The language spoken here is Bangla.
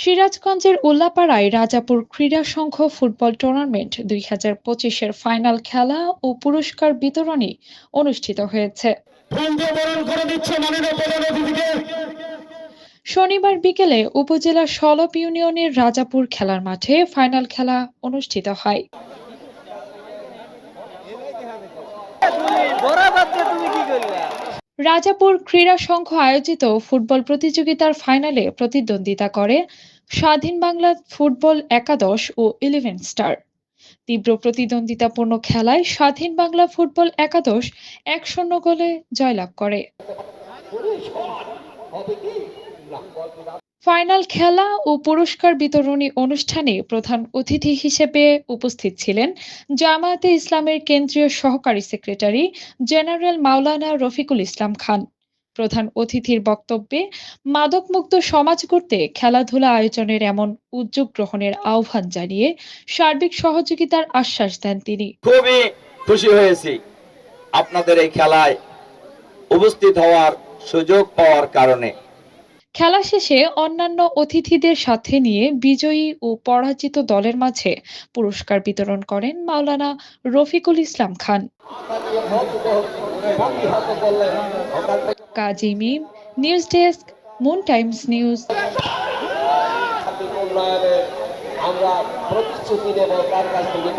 সিরাজগঞ্জের উল্লাপাড়ায় রাজাপুর ক্রীড়া সংঘ ফুটবল টুর্নামেন্ট দুই হাজার পঁচিশের ফাইনাল খেলা ও পুরস্কার বিতরণী অনুষ্ঠিত হয়েছে। শনিবার বিকেলে উপজেলার সলপ ইউনিয়নের রাজাপুর খেলার মাঠে ফাইনাল খেলা অনুষ্ঠিত হয়। রাজাপুর ক্রীড়া সংঘ আয়োজিত ফুটবল প্রতিযোগিতার ফাইনালে প্রতিদ্বন্দ্বিতা করে স্বাধীন বাংলা ফুটবল একাদশ ও ইলেভেন স্টার। তীব্র প্রতিদ্বন্দ্বিতাপূর্ণ খেলায় স্বাধীন বাংলা ফুটবল একাদশ এক শূন্য গোলে জয়লাভ করে। ফাইনাল খেলা ও পুরস্কার বিতরণী অনুষ্ঠানে প্রধান অতিথি হিসেবে উপস্থিত ছিলেন জামায়াতে ইসলামের কেন্দ্রীয় সহকারী সেক্রেটারি জেনারেল মাওলানা রফিকুল ইসলাম খান। প্রধান অতিথির বক্তব্যে, মাদকমুক্ত সমাজ করতে খেলাধুলা আয়োজনের এমন উদ্যোগ গ্রহণের আহ্বান জানিয়ে সার্বিক সহযোগিতার আশ্বাস দেন তিনি। খুবই খুশি হয়েছি আপনাদের এই খেলায় উপস্থিত হওয়ার সুযোগ পাওয়ার কারণে। খেলা শেষে অন্যান্য অতিথিদের সাথে নিয়ে বিজয়ী ও পরাজিত দলের মাঝে পুরস্কার বিতরণ করেন Maulana Rafiqul Islam Khan. Kazi Mim, news desk, Moon Times news. আমরা প্রতিশ্রুতি দেব তার কাছ থেকে।